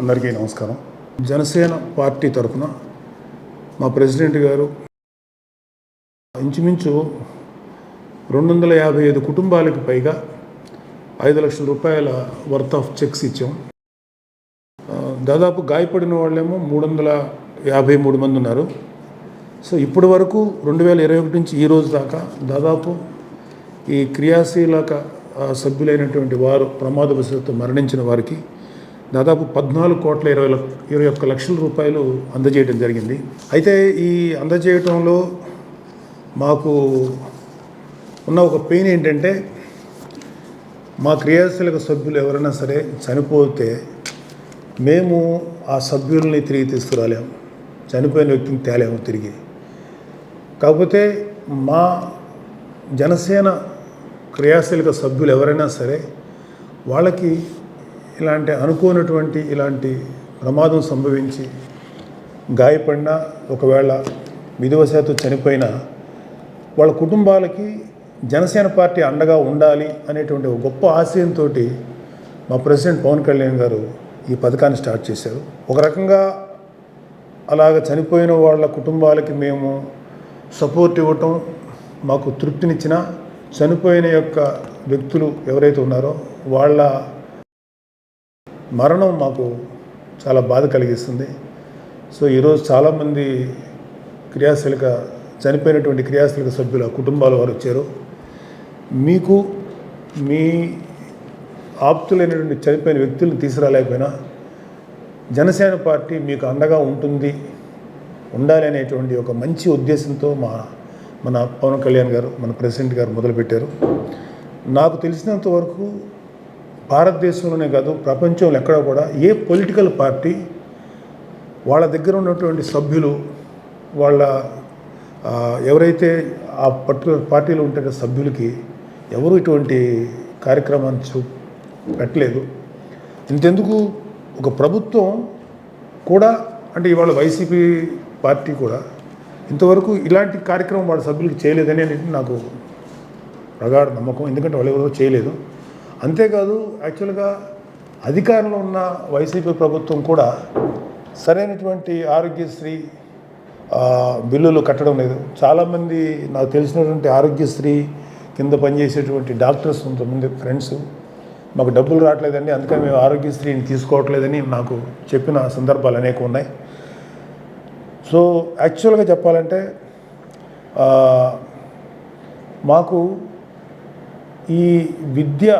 అందరికీ నమస్కారం. జనసేన పార్టీ తరఫున మా ప్రెసిడెంట్ గారు ఇంచుమించు రెండు వందల యాభై ఐదు కుటుంబాలకు పైగా ఐదు లక్షల రూపాయల వర్త్ ఆఫ్ చెక్స్ ఇచ్చాం. దాదాపు గాయపడిన వాళ్ళేమో మూడు వందల యాభై మూడు మంది ఉన్నారు. సో ఇప్పటి వరకు రెండు వేల ఇరవై ఒకటి నుంచి ఈ రోజు దాకా దాదాపు ఈ క్రియాశీలక సభ్యులైనటువంటి వారు ప్రమాదవశాత్తు మరణించిన వారికి దాదాపు పద్నాలుగు కోట్ల ఇరవై లక్ష ఇరవై ఒక్క లక్షల రూపాయలు అందజేయడం జరిగింది. అయితే ఈ అందజేయటంలో మాకు ఉన్న ఒక పెయిన్ ఏంటంటే మా క్రియాశీలక సభ్యులు ఎవరైనా సరే చనిపోతే మేము ఆ సభ్యుల్ని తిరిగి తీసుకురాలేము చనిపోయిన వ్యక్తిని తేలేము తిరిగి. కాకపోతే మా జనసేన క్రియాశీలక సభ్యులు ఎవరైనా సరే వాళ్ళకి ఇలాంటి అనుకోనటువంటి ఇలాంటి ప్రమాదం సంభవించి గాయపడినా ఒకవేళ విధివశాత్తు చనిపోయినా వాళ్ళ కుటుంబాలకి జనసేన పార్టీ అండగా ఉండాలి అనేటువంటి ఒక గొప్ప ఆశయంతో మా ప్రెసిడెంట్ పవన్ కళ్యాణ్ గారు ఈ పథకాన్ని స్టార్ట్ చేశారు. ఒక రకంగా అలాగ చనిపోయిన వాళ్ళ కుటుంబాలకి మేము సపోర్ట్ ఇవ్వటం మాకు తృప్తినిచ్చిన చనిపోయిన యొక్క వ్యక్తులు ఎవరైతే ఉన్నారో వాళ్ళ మరణం మాకు చాలా బాధ కలిగిస్తుంది. సో ఈరోజు చాలామంది క్రియాశీలక చనిపోయినటువంటి క్రియాశీలక సభ్యుల కుటుంబాల వారు వచ్చారు. మీకు మీ ఆప్తులైనటువంటి చనిపోయిన వ్యక్తులను తీసుకురాలేకపోయినా జనసేన పార్టీ మీకు అండగా ఉంటుంది ఉండాలి అనేటువంటి ఒక మంచి ఉద్దేశంతో మా మన పవన్ కళ్యాణ్ గారు మన ప్రెసిడెంట్ గారు మొదలుపెట్టారు. నాకు తెలిసినంత వరకు భారతదేశంలోనే కాదు ప్రపంచంలో ఎక్కడ కూడా ఏ పొలిటికల్ పార్టీ వాళ్ళ దగ్గర ఉన్నటువంటి సభ్యులు వాళ్ళ ఎవరైతే ఆ పర్టికులర్ పార్టీలో ఉంటున్న సభ్యులకి ఎవరు ఇటువంటి కార్యక్రమాన్ని చూ పెట్టలేదు. ఇంతెందుకు ఒక ప్రభుత్వం కూడా అంటే ఇవాళ వైసీపీ పార్టీ కూడా ఇంతవరకు ఇలాంటి కార్యక్రమం వాళ్ళ సభ్యులకు చేయలేదని నాకు ప్రగాఢ నమ్మకం. ఎందుకంటే వాళ్ళు ఎవరో చేయలేదు. అంతేకాదు యాక్చువల్గా అధికారంలో ఉన్న వైసీపీ ప్రభుత్వం కూడా సరైనటువంటి ఆరోగ్యశ్రీ బిల్లులు కట్టడం లేదు. చాలామంది నాకు తెలిసినటువంటి ఆరోగ్యశ్రీ కింద పనిచేసేటువంటి డాక్టర్స్ కొంతమంది ఫ్రెండ్స్ మాకు డబ్బులు రావట్లేదండి అందుకని మేము ఆరోగ్యశ్రీని తీసుకోవట్లేదని నాకు చెప్పిన సందర్భాలు అనేక ఉన్నాయి. సో యాక్చువల్గా చెప్పాలంటే మాకు ఈ విద్య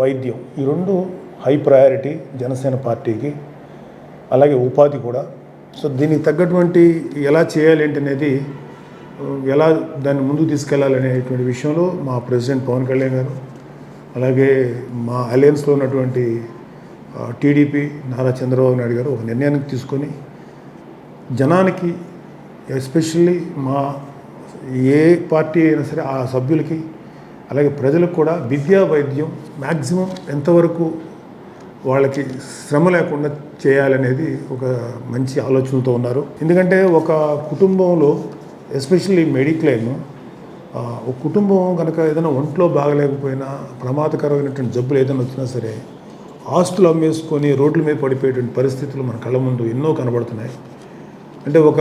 వైద్యం. ఈ రెండు హై ప్రయారిటీ జనసేన పార్టీకి అలాగే ఉపాధి కూడా. సో దీనికి తగ్గటువంటి ఎలా చేయాలి అనేది ఎలా దాన్ని ముందుకు తీసుకెళ్ళాలనేటువంటి విషయంలో మా ప్రెసిడెంట్ పవన్ కళ్యాణ్ గారు అలాగే మా అలయన్స్లో ఉన్నటువంటి టీడీపీ నారా చంద్రబాబు నాయుడు గారు ఒక నిర్ణయానికి తీసుకొని జనానికి ఎస్పెషల్లీ మా ఏ పార్టీ అయినా సరే ఆ సభ్యులకి అలాగే ప్రజలకు కూడా విద్యా వైద్యం మ్యాక్సిమం ఎంతవరకు వాళ్ళకి శ్రమ లేకుండా చేయాలనేది ఒక మంచి ఆలోచనతో ఉన్నారు. ఎందుకంటే ఒక కుటుంబంలో ఎస్పెషల్లీ మెడిక్లైమ్ ఒక కుటుంబం కనుక ఏదైనా ఒంట్లో బాగలేకపోయినా ప్రమాదకరమైనటువంటి జబ్బులు ఏదైనా వచ్చినా సరే ఆస్తులు అమ్మేసుకొని రోడ్ల మీద పడిపోయేటువంటి పరిస్థితులు మన కళ్ళ ముందు ఎన్నో కనబడుతున్నాయి. అంటే ఒక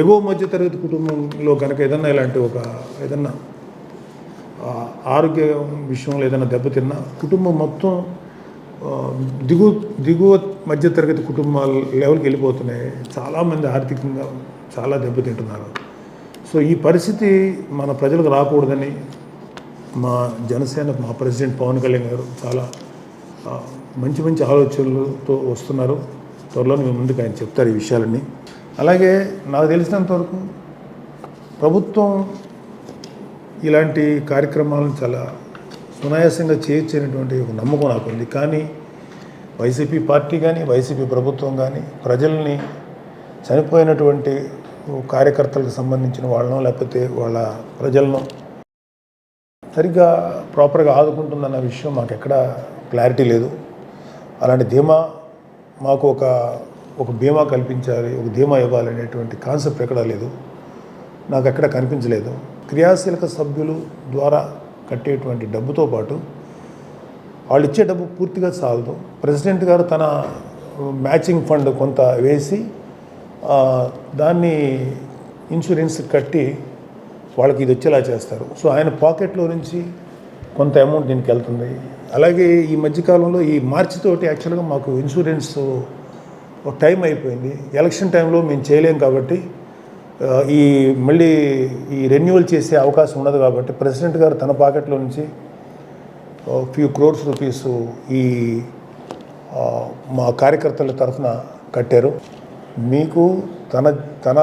ఎగో మధ్యతరగతి కుటుంబంలో కనుక ఏదన్నా ఇలాంటి ఒక ఏదన్నా ఆరోగ్య విషయంలో ఏదైనా దెబ్బతిన్నా కుటుంబం మొత్తం దిగు దిగువ మధ్యతరగతి కుటుంబాల లెవెల్కి వెళ్ళిపోతున్నాయి. చాలామంది ఆర్థికంగా చాలా దెబ్బతింటున్నారు సో ఈ పరిస్థితి మన ప్రజలకు రాకూడదని మా జనసేన మా ప్రెసిడెంట్ పవన్ కళ్యాణ్ గారు చాలా మంచి మంచి ఆలోచనలతో వస్తున్నారు. త్వరలో మీ ముందుకు ఆయన చెప్తారు ఈ విషయాలన్నీ. అలాగే నాకు తెలిసినంతవరకు ప్రభుత్వం ఇలాంటి కార్యక్రమాలను చాలా సునాయాసంగా చేయొచ్చనేటువంటి ఒక నమ్మకం నాకు ఉంది కానీ వైసీపీ పార్టీ కానీ వైసీపీ ప్రభుత్వం కానీ ప్రజల్ని చనిపోయినటువంటి కార్యకర్తలకు సంబంధించిన వాళ్ళను లేకపోతే వాళ్ళ ప్రజలను సరిగ్గా ప్రాపర్గా ఆదుకుంటుందన్న విషయం మాకు ఎక్కడ క్లారిటీ లేదు. అలాంటి ధీమా మాకు ఒక ఒక బీమా కల్పించాలి ఒక ధీమా ఇవ్వాలి అనేటువంటి కాన్సెప్ట్ ఎక్కడా లేదు. నాకు ఎక్కడ కనిపించలేదు. క్రియాశీలక సభ్యులు ద్వారా కట్టేటువంటి డబ్బుతో పాటు వాళ్ళు ఇచ్చే డబ్బు పూర్తిగా చాలదు ప్రెసిడెంట్ గారు తన మ్యాచింగ్ ఫండ్ కొంత వేసి దాన్ని ఇన్సూరెన్స్ కట్టి వాళ్ళకి ఇది వచ్చేలా చేస్తారు. సో ఆయన పాకెట్లో నుంచి కొంత అమౌంట్ దీనికి వెళ్తుంది. అలాగే ఈ మధ్యకాలంలో ఈ మార్చి తోటి యాక్చువల్గా మాకు ఇన్సూరెన్స్ ఒక టైం అయిపోయింది. ఎలక్షన్ టైంలో మేము చేయలేం కాబట్టి ఈ మళ్ళీ ఈ రెన్యువల్ చేసే అవకాశం ఉండదు కాబట్టి ప్రెసిడెంట్ గారు తన పాకెట్లో నుంచి ఫ్యూ క్రోర్స్ రూపీస్ ఈ మా కార్యకర్తల తరఫున కట్టారు. మీకు తన తన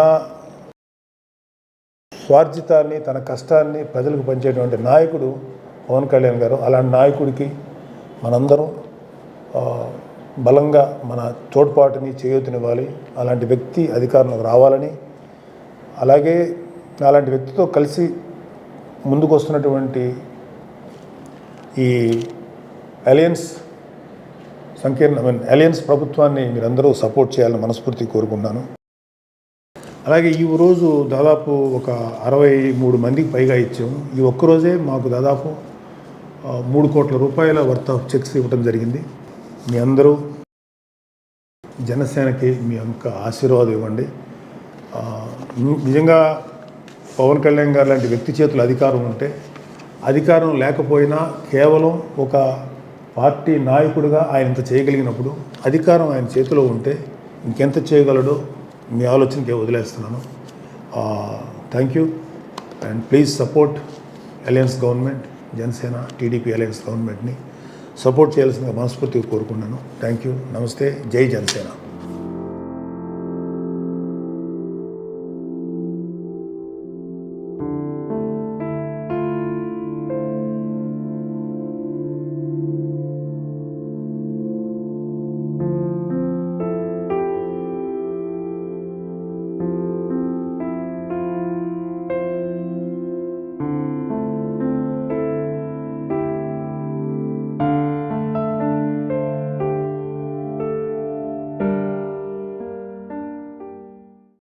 స్వార్జితాన్ని తన కష్టాన్ని ప్రజలకు పంచేటువంటి నాయకుడు పవన్ కళ్యాణ్ గారు. అలాంటి నాయకుడికి మనందరం బలంగా మన తోడ్పాటుని చేయూతనివ్వాలి. అలాంటి వ్యక్తి అధికారంలోకి రావాలని అలాగే అలాంటి వ్యక్తితో కలిసి ముందుకు వస్తున్నటువంటి ఈ అలయన్స్ సంకీర్ణ ఐ మీన్ అలయన్స్ ప్రభుత్వాన్ని మీరందరూ సపోర్ట్ చేయాలని మనస్ఫూర్తి కోరుకుంటున్నాను. అలాగే ఈ రోజు దాదాపు ఒక అరవై మూడు మందికి పైగా ఇచ్చాము ఈ ఒక్కరోజే మాకు దాదాపు మూడు కోట్ల రూపాయల వర్త్ ఆఫ్ చెక్స్ ఇవ్వడం జరిగింది. మీ అందరూ జనసేనకి మీ యొక్క ఆశీర్వాదం ఇవ్వండి. నిజంగా పవన్ కళ్యాణ్ గారు లాంటి వ్యక్తి చేతుల అధికారం ఉంటే అధికారం లేకపోయినా కేవలం ఒక పార్టీ నాయకుడిగా ఆయన ఇంత చేయగలిగినప్పుడు అధికారం ఆయన చేతిలో ఉంటే ఇంకెంత చేయగలడో మీ ఆలోచనకే వదిలేస్తున్నాను. Thank you. And please support alliance government Janasena TDP alliance గవర్నమెంట్ని సపోర్ట్ చేయాల్సిందిగా మనస్ఫూర్తిగా కోరుకున్నాను. Thank you. నమస్తే. జై జనసేన.